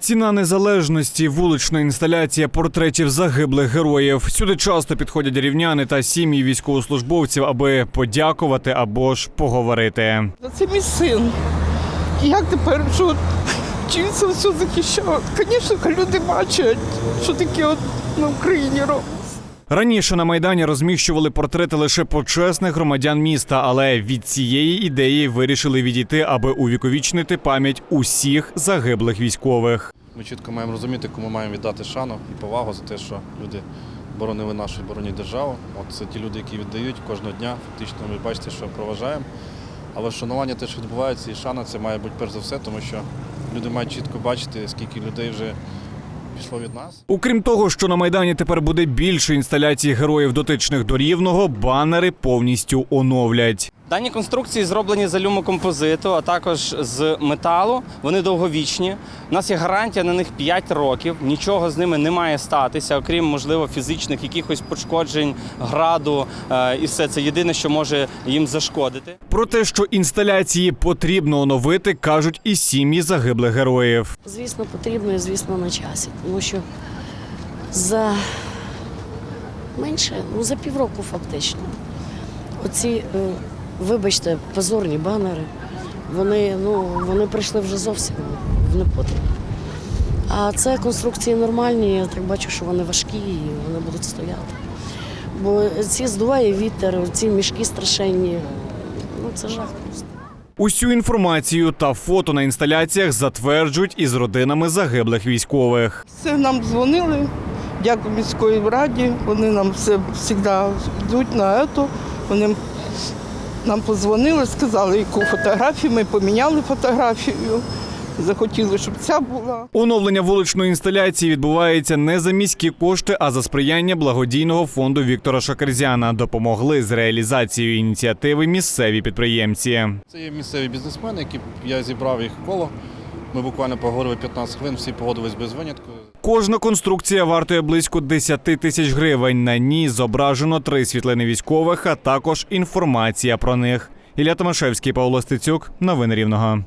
Ціна незалежності, вулична інсталяція портретів загиблих героїв. Сюди часто підходять рівняни та сім'ї військовослужбовців, аби подякувати або ж поговорити. Це мій син. Як тепер, що чи він все захищав? Звісно, люди бачать, що таке от на Україні робиться. Раніше на майдані розміщували портрети лише почесних громадян міста, але від цієї ідеї вирішили відійти, аби увіковічнити пам'ять усіх загиблих військових. Ми чітко маємо розуміти, кому маємо віддати шану і повагу за те, що люди боронили нашу і боронять державу. От це ті люди, які віддають кожного дня. Фактично, ви бачите, що проважаємо. Але вшанування те, що відбувається, і шана це має бути перш за все, тому що люди мають чітко бачити, скільки людей вже пішло від нас. Окрім того, що на майдані тепер буде більше інсталяцій героїв дотичних до рівного, банери повністю оновлять. Дані конструкції зроблені з алюмокомпозиту, а також з металу. Вони довговічні. У нас є гарантія на них 5 років. Нічого з ними не має статися, окрім можливо фізичних якихось пошкоджень, граду е, і все це єдине, що може їм зашкодити. Про те, що інсталяції потрібно оновити, кажуть і сім'ї загиблих героїв. Звісно, потрібно і звісно на часі, тому що за менше, ну за півроку фактично. Оці, е, вибачте, позорні банери, вони, ну, вони прийшли вже зовсім в непотріб. А це конструкції нормальні, я так бачу, що вони важкі і вони будуть стояти. Бо ці здуває вітер, ці мішки страшенні. Ну це жах просто. Усю інформацію та фото на інсталяціях затверджують із родинами загиблих військових. Це нам дзвонили. Дякую міської раді. Вони нам все завжди йдуть на це. Вони нам позвонили, сказали, яку фотографію. Ми поміняли фотографію. Захотіли, щоб ця була. Оновлення вуличної інсталяції відбувається не за міські кошти, а за сприяння благодійного фонду Віктора Шакерзяна. Допомогли з реалізацією ініціативи місцеві підприємці. Це є місцеві бізнесмени, які я зібрав їх коло. Ми буквально поговорили 15 хвилин, всі погодились без винятку. Кожна конструкція вартує близько 10 тисяч гривень. На ній зображено три світлини військових, а також інформація про них. Ілля Томашевський, Павло Стецюк. Новини Рівного.